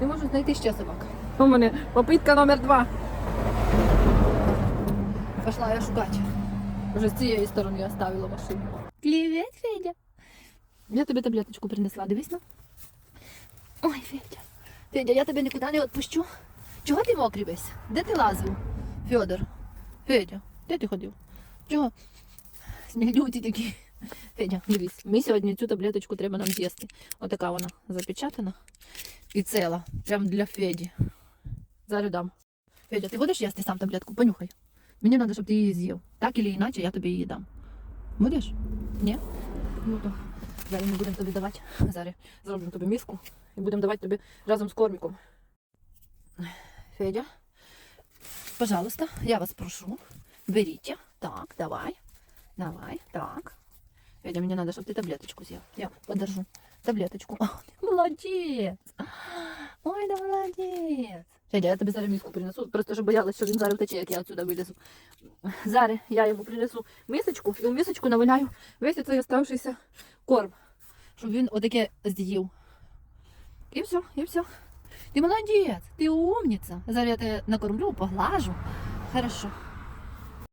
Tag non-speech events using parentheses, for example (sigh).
Не можу знайти ще собак. У мене попитка номер два. Пошла я шукати. Вже з цієї сторони я ставила машину. Привіт, Федя. Я тобі таблеточку принесла, дивись на. Ой, Федя. Федя, я тебе нікуди не відпущу. Чого ти мокрий весь? Де ти лазив? Федор. Федя, де ти ходив? Чого? Смілюті такі. Федя, дивись, ми сьогодні цю таблеточку треба нам з'їсти. Отака вона запечатана і ціла. Прям для Феді. Зараз дам. Федя, ти будеш їсти сам таблетку? Понюхай. Мені треба, щоб ти її з'їв. Так или іначе я тобі її дам. Будеш? Ні? Ну то зараз ми будемо тобі давати. Зараз зробимо тобі миску і будемо давати тобі разом з кормиком. Федя, пожалуйста, я вас прошу. Берите. Так, давай. Давай, так. Федя, мне надо, чтобы ты таблеточку съел. Я подержу Таблеточку. О, (laughs) ты молодец. Ой, да молодець. Федя, я тобі зараз миску принесу, просто що боялась, що він зараз втече, як я отсюда вилізу. Зараз я йому принесу мисочку, і в мисочку наваляю весь цей оставшийся корм, щоб він отаке з'їв. І все, і все. Ти молодець, ти умниця. Зараз я тебе накормлю, поглажу. Хорошо.